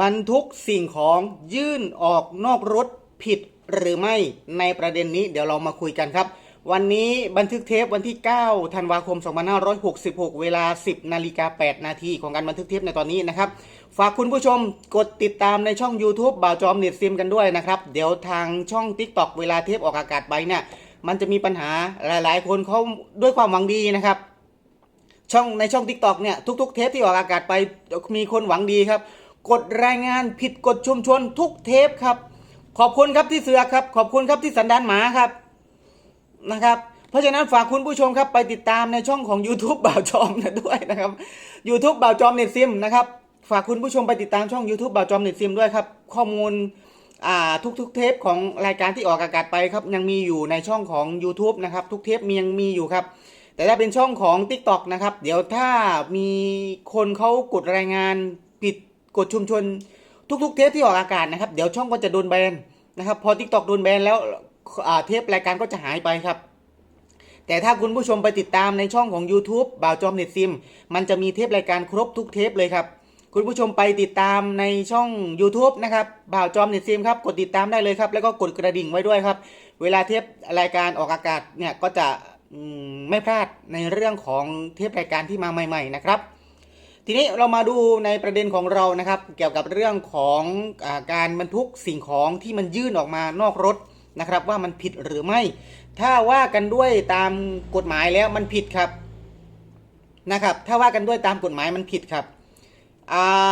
บรรทุกสิ่งของยื่นออกนอกรถผิดหรือไม่ในประเด็นนี้เดี๋ยวเรามาคุยกันครับ วันนี้บันทึกเทปวันที่ 9 ธันวาคม 2566 เวลา 10 นาฬิกา 8 นาทีของการบันทึกเทปในตอนนี้นะครับ ฝากคุณผู้ชมกดติดตามในช่อง YouTube บ่าวจอมเน็ตซิมกันด้วยนะครับ เดี๋ยวทางช่อง TikTok เวลาเทปออกอากาศไปเนี่ยมันจะมีปัญหาหลายๆ คนเขาด้วยความหวังดีนะครับช่องในช่อง t ิ k t o k เนี่ยทุกๆ เทปที่ออกอากาศไปมีคนหวังดีครับ กดรายงานผิดกฎชุมชนทุกเทปครับ ขอบคุณครับที่เสือครับ ขอบคุณครับที่สันดานหมาครับนะครับเพราะฉะนั้นฝากคุณผู้ชมครับไปติดตามในช่องของ YouTube บ่าวจอมนะด้วยนะครับ YouTube บ่าวจอมเน็ตซิมนะครับฝากคุณผู้ชมไปติดตามช่อง YouTube บ่าวจอมเน็ตซิมด้วยครับ ข้อมูลทุกๆเทปของรายการที่ออกอากาศไปครับ ยังมีอยู่ในช่องของ YouTube นะครับ ทุกเทปมียังมีอยู่ครับ แต่ถ้าเป็นช่องของ TikTok นะครับ เดี๋ยวถ้ามีคนเขากดรายงานผิด กฎชุมชนทุก ๆ เทปที่ออกอากาศนะครับ เดี๋ยวช่องก็จะโดนแบนนะครับ พอ TikTok โดนแบนแล้วเทปรายการก็จะหายไปครับแต่ถ้าคุณผู้ชมไปติดตามในช่องของ YouTube บ่าวจอมเน็ตซิม มันจะมีเทปรายการครบทุกเทปเลยครับ คุณผู้ชมไปติดตามในช่อง YouTube นะครับบ่าวจอมเน็ตซิมครับ กดติดตามได้เลยครับ แล้วก็กดกระดิ่งไว้ด้วยครับ เวลาเทปรายการออกอากาศเนี่ยก็จะไม่พลาดในเรื่องของเทปรายการที่มาใหม่ ๆ นะครับ ทีนี้เรามาดูในประเด็นของเรานะครับ เกี่ยวกับเรื่องของอการบรรทุกสิ่งของที่มันยื่นออกมานอกรถนะครับ ว่ามันผิดหรือไม่ ถ้าว่ากันด้วยตามกฎหมายแล้วมันผิดครับนะครับ ถ้าว่ากันด้วยตามกฎหมายมันผิดครับ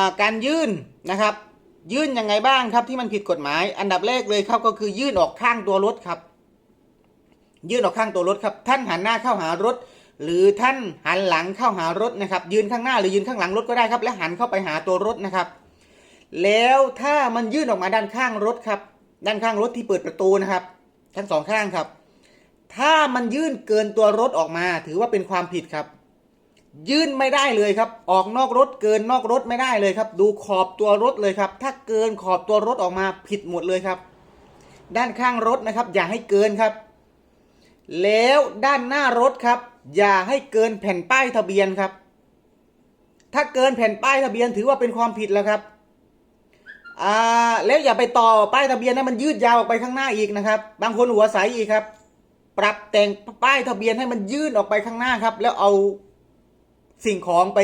าการยื่นนะครับ ยื่นยังไงบ้างครับที่มันผิดกฎหมาย อันดับแรกเลยครับก็คือยื่นออกข้างตัวรถครับ ยื่นออกข้างตัวรถครับ ท่านหันหน้าเข้าหารถ หรือท่านหันหลังเข้าหารถนะครับ ยืนข้างหน้าหรือยืนข้างหลังรถก็ได้ครับ และหันเข้าไปหาตัวรถนะครับ แล้วถ้ามันยื่นออกมาด้านข้างรถครับ ด้านข้างรถที่เปิดประตูนะครับ ทั้งสองข้างครับ ถ้ามันยื่นเกินตัวรถออกมา ถือว่าเป็นความผิดครับ ยื่นไม่ได้เลยครับ ออกนอกรถเกินนอกรถไม่ได้เลยครับ ดูขอบตัวรถเลยครับ ถ้าเกินขอบตัวรถออกมาผิดหมดเลยครับ ด้านข้างรถนะครับ อย่าให้เกินครับ แล้วด้านหน้ารถครับ อย่าให้เกินแผ่นป้ายทะเบียนครับ ถ้าเกินแผ่นป้ายทะเบียนถือว่าเป็นความผิดแล้วครับอ่าแล้วอย่าไปต่อป้ายทะเบียนนะมันยืดยาวออกไปข้างหน้าอีกนะครับ บางคนหัวใสอีกครับ ปรับแต่งป้ายทะเบียนให้มันยื่นออกไปข้างหน้าครับ แล้วเอาสิ่งของไป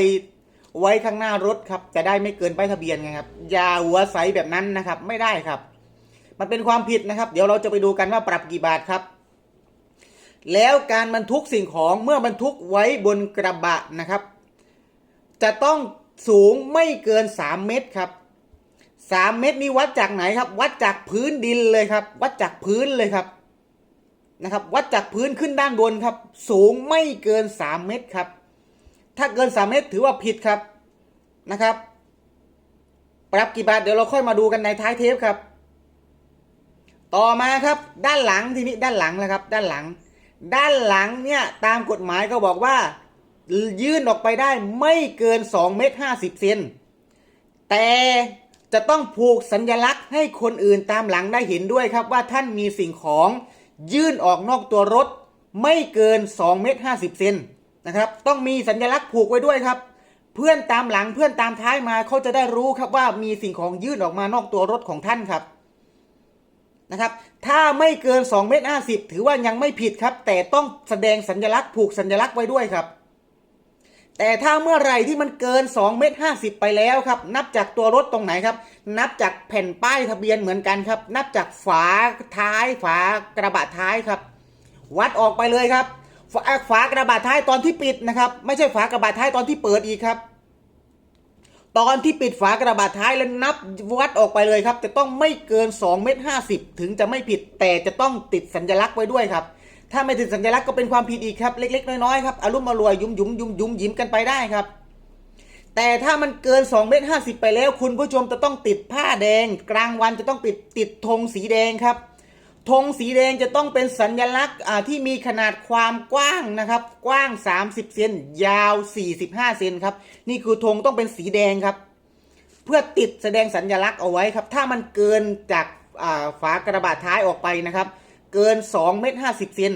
ไว้ข้างหน้ารถครับ จะได้ไม่เกินป้ายทะเบียนไงครับ อย่าหัวใสแบบนั้นนะครับ ไม่ได้ครับ มันเป็นความผิดนะครับ เดี๋ยวเราจะไปดูกันว่าปรับกี่บาทครับ แล้วการบรรทุกสิ่งของเมื่อบรรทุกไว้บนกระบะนะครับ จะต้องสูงไม่เกิน 3 เมตรครับ3เมตรนี้วัดจากไหนครับ วัดจากพื้นดินเลยครับ วัดจากพื้นเลยครับนะครับ วัดจากพื้นขึ้นด้านบนครับ สูงไม่เกิน 3 เมตรครับ ถ้าเกิน 3 เมตรถือว่าผิดครับนะครับ ปรับกี่บาทเดี๋ยวเราค่อยมาดูกันในท้ายเทปครับ ต่อมาครับด้านหลังทีนี้ด้านหลังนะครับ ด้านหลัง ด้านหลังเนี่ยตามกฎหมายก็บอกว่า ยื่นออกไปได้ไม่เกิน 2 เมตร 50 เซนแต่จะต้องผูกสัญลักษณ์ให้คนอื่นตามหลังได้เห็นด้วยครับว่าท่านมีสิ่งของยื่นออกนอกตัวรถไม่เกิน 2 เมตร 50 เซนนะครับ ต้องมีสัญลักษณ์ผูกไว้ด้วยครับ เพื่อนตามหลังเพื่อนตามท้ายมาเขาจะได้รู้ครับว่ามีสิ่งของยื่นออกมานอกตัวรถของท่านครับ นะครับ ถ้าไม่เกิน2เมตร50ถือว่ายังไม่ผิดครับ แต่ต้องแสดงสัญลักษณ์ผูกสัญลักษณ์ไว้ด้วยครับ แต่ถ้าเมื่อไรที่มันเกิน2เมตร50ไปแล้วครับ นับจากตัวรถตรงไหนครับ นับจากแผ่นป้ายทะเบียนเหมือนกันครับ นับจากฝาท้ายฝากระบะท้ายครับ วัดออกไปเลยครับ ฝาฝากระบะท้ายตอนที่ปิดนะครับ ไม่ใช่ฝากระบะท้ายตอนที่เปิดอีกครับ ตอนที่ปิดฝากระบาดท้ายแล้วนับวัดออกไปเลยครับ จะต้องไม่เกิน2เมตร50 ถึงจะไม่ผิดแต่จะต้องติดสัญลักษณ์ไว้ด้วยครับ ถ้าไม่ติดสัญลักษณ์ก็เป็นความผิดอีกครับ เล็ก ๆ น้อยๆครับอารมณ์อรวยยุ่มยุ่มยุมยุมยิ้มกันไปได้ครับ แต่ถ้ามันเกิน2เมตร50 ไปแล้ว คุณผู้ชมจะต้องติดผ้าแดง กลางวันจะต้องติดติดธงสีแดงครับ ธงสีแดงจะต้องเป็นสัญลักษณ์ที่มีขนาดความกว้างนะครับ กว้าง 30 เซนยาว 45 เซนครับ นี่คือธงต้องเป็นสีแดงครับ เพื่อติดแสดงสัญลักษณ์เอาไว้ครับ ถ้ามันเกินจากาฝากระบาดท้ายออกไปนะครับ เกิน2เมตร50 เซน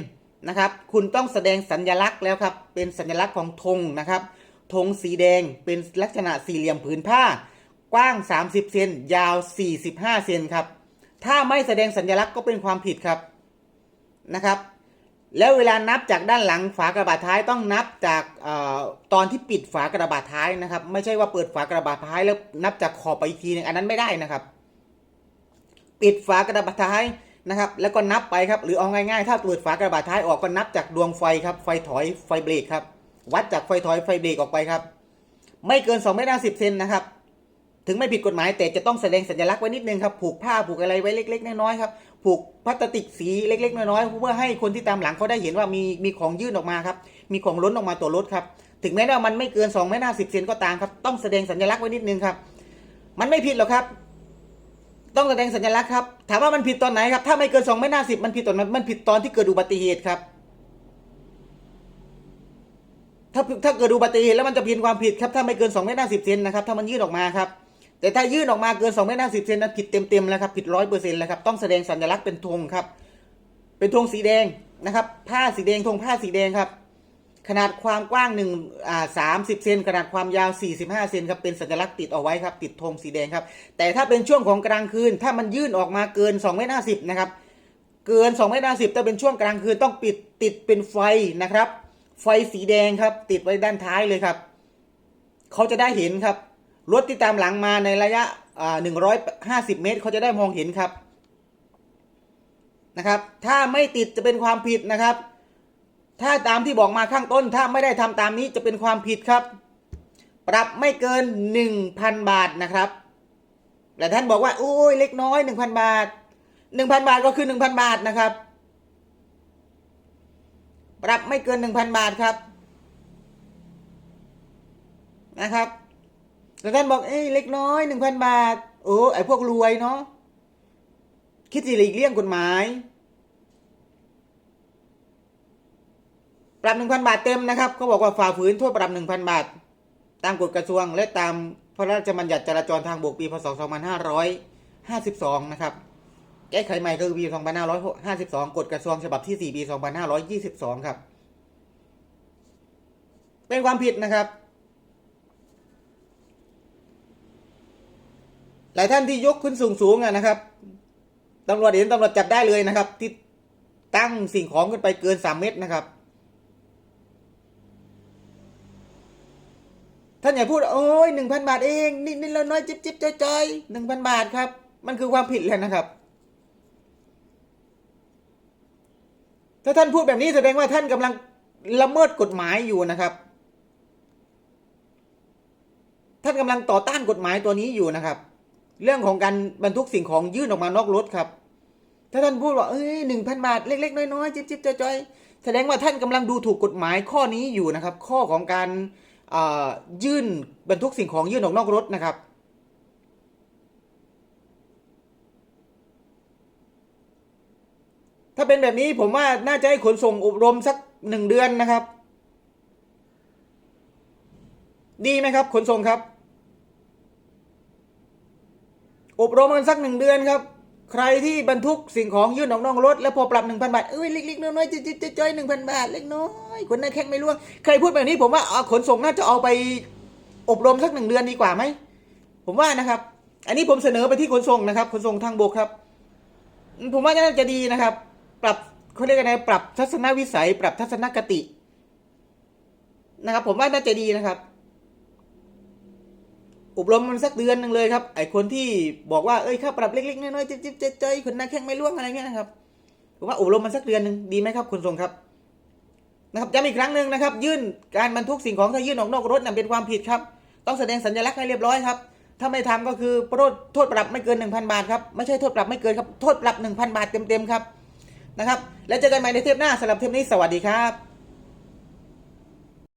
นะครับ คุณต้องแสดงสัญลักษณ์แล้วครับ เป็นสัญลักษณ์ของธงนะครับ ธงสีแดงเป็นลักษณะสี่เหลี่ยมผืนผ้า กว้าง 30 เซนยาว 45 เซนครับ ถ้าไม่แสดงสัญลักษณ์ก็เป็นความผิดครับนะครับ แล้วเวลานับจากด้านหลังฝากระบะท้ายต้องนับจากอตอนที่ปิดฝากระบะท้ายนะครับ ไม่ใช่ว่าเปิดฝากระบะท้ายแล้วนับจากขอบไปอีกทีนึงอันนั้นไม่ได้นะครับ ปิดฝากระบะท้ายนะครับ แล้วก็นับไปครับ หรือเอาง่ายๆ ถ้าเปิดฝากระบะท้ายออกก็นับจากดวงไฟครับไฟถอยไฟเบรกครับวัดจากไฟถอยไฟเบรกออกไปครับ ไม่เกิน2เมตรสิบเซนนะครับ ถึงไม่ผิดกฎหมายแต่จะต้องแสดงสัญลักษณ์ไว้นิดนึงครับผูกผ้าผูกอะไรไว้เล็ก ๆ น้อยๆครับผูกพลาสติกสีเล็ก ๆ น้อยๆเพื่อให้คนที่ตามหลังเขาได้เห็นว่ามีมีของยื่นออกมาครับมีของล้นออกมาตัวรถครับถึงแม้ว่ามันไม่เกิน2เมตรสิบเซนก็ตามครับต้องแสดงสัญลักษณ์ไว้นิดนึงครับ มันไม่ผิดหรอกครับ ต้องแสดงสัญลักษณ์ครับถามว่ามันผิดตอนไหนครับถ้าไม่เกิน2เมตรสิบมันผิดตอนมันผิดตอนที่เกิดอุบัติเหตุครับถ้าถ้าเกิดอุบัติเหตุแล้วมันจะเพินความผิดครับถ้าไม่เกิน2เมตรสิบเซนนะครับถ้ามันยื่นออกมาครับ แต่ถ้ายื่นออกมาเกิน2เมตรสิบเซนนั้นผิดเต็มๆแล้วครับผิดร้อยเปอร์เซ็นต์แล้วครับต้องแสดงสัญลักษณ์เป็นธงครับ เป็นธงสีแดงนะครับ ผ้าสีแดงธงผ้าสีแดงครับ ขนาดความกว้างหนึ่งอ่าสามสิบเซนขนาดความยาว45เซนครับเป็นสัญลักษณ์ติดเอาไว้ครับ ติดธงสีแดงครับ แต่ถ้าเป็นช่วงของกลางคืน ถ้ามันยื่นออกมาเกิน2เมตรสิบนะครับเกิน2เมตรสิบถ้าเป็นช่วงกลางคืนต้องปิดติดเป็นไฟนะครับ ไฟสีแดงครับ ติดไว้ด้านท้ายเลยครับ เขาจะได้เห็นครับ รถที่ตามหลังมาในระยะหนึ่งร้อยห้าสิบเมตรเขาจะได้มองเห็นครับนะครับ ถ้าไม่ติดจะเป็นความผิดนะครับ ถ้าตามที่บอกมาข้างต้น ถ้าไม่ได้ทำตามนี้จะเป็นความผิดครับ ปรับไม่เกินหนึ่งพันบาทนะครับแต่ท่านบอกว่าโอ้ยเล็กน้อยหนึ่งพันบาทหนึ่งพันบาทก็คือหนึ่งพันบาทนะครับ ปรับไม่เกินหนึ่งพันบาทครับนะครับ แต่ท่านบอกเอ้ยเล็กน้อยหนึ่งพันบาท โอ้ไอพวกรวยเนาะคิดสิหลีกเลี่ยงกฎหมาย ปรับหนึ่งพันบาทเต็มนะครับเขาบอกว่าฝ่าฝืนโทษปรับหนึ่งพันบาท ตามกฎกระทรวงและตามพระราชบัญญัติจราจรทางบกปีพศ 2552 นะครับ แก้ไขใหม่ก็คือปี 2552 กฎกระทรวงฉบับที่ 4 ปี 2522 ครับ เป็นความผิดนะครับ หลายท่านที่ยกขึ้นสูงสูงอะนะครับตำรวจเห็นตำรวจจับได้เลยนะครับ ที่ตั้งสิ่งของขึ้นไปเกิน3เมตรนะครับท่านอย่าพูดโอ้ยหนึ่งพันบาทเองนิดนิดละน้อยจิบจิบจอยจอยหนึ่งพันบาทครับ มันคือความผิดเลยนะครับ ถ้าท่านพูดแบบนี้แสดงว่าท่านกำลังละเมิดกฎหมายอยู่นะครับ ท่านกำลังต่อต้านกฎหมายตัวนี้อยู่นะครับ เรื่องของการบรรทุกสิ่งของยื่นออกมานอกรถครับ ถ้าท่านพูดว่าเอ้ยหนึ่งพันบาทเล็ก ๆ น้อยๆจิบจิบจอยจอยแสดงว่าท่านกำลังดูถูกกฎหมายข้อนี้อยู่นะครับ ข้อของการยื่นบรรทุกสิ่งของยื่นออกนอกรถนะครับถ้าเป็นแบบนี้ผมว่าน่าจะให้ขนส่งอบรมสักหนึ่งเดือนนะครับ ดีไหมครับ ขนส่งครับ อบรมกันสักหนึ่งเดือนครับ ใครที่บรรทุกสิ่งของยื่นออกนอกรถ แล้วพอปรับหนึ่งพันบาท เอ้ยเล็กๆน้อยๆจิ๊ดๆจ้อยหนึ่งพันบาทเล็กน้อยคนนั้นแข้งไม่ร่วงใครพูดแบบนี้ผมว่าเอาขนส่งน่าจะเอาไปอบรมสักหนึ่งเดือนดีกว่าไหมผมว่านะครับ อันนี้ผมเสนอไปที่ขนส่งนะครับขนส่งทางบกครับ ผมว่าน่าจะดีนะครับ ปรับเขาเรียกอะไรปรับทัศนวิสัย ปรับทัศนคตินะครับ ผมว่าน่าจะดีนะครับ อบรมมันสักเดือนหนึ่งเลยครับไอคนที่บอกว่าเอ้ยค่าปรับเล็กๆน้อยๆจิ๊บๆใจๆคนหน้าแข้งไม่ร่วงอะไรเงี้ยนะครับผมว่าอบรมมันสักเดือนหนึ่งดีไหมครับคุณทรงครับนะครับย้ำอีกครั้งหนึ่งนะครับ ยื่นการบรรทุกสิ่งของถ้ายื่นออกนอกรถนั่นเป็นความผิดครับ ต้องแสดงสัญลักษณ์ให้เรียบร้อยครับ ถ้าไม่ทำก็คือโทษโทษปรับไม่เกิน 1,000 บาทครับไม่ใช่โทษปรับไม่เกินครับโทษปรับ 1,000 บาทเต็มๆครับนะครับ แล้วเจอกันใหม่ในเทปหน้าสำหรับเทปนี้สวัสดีครับ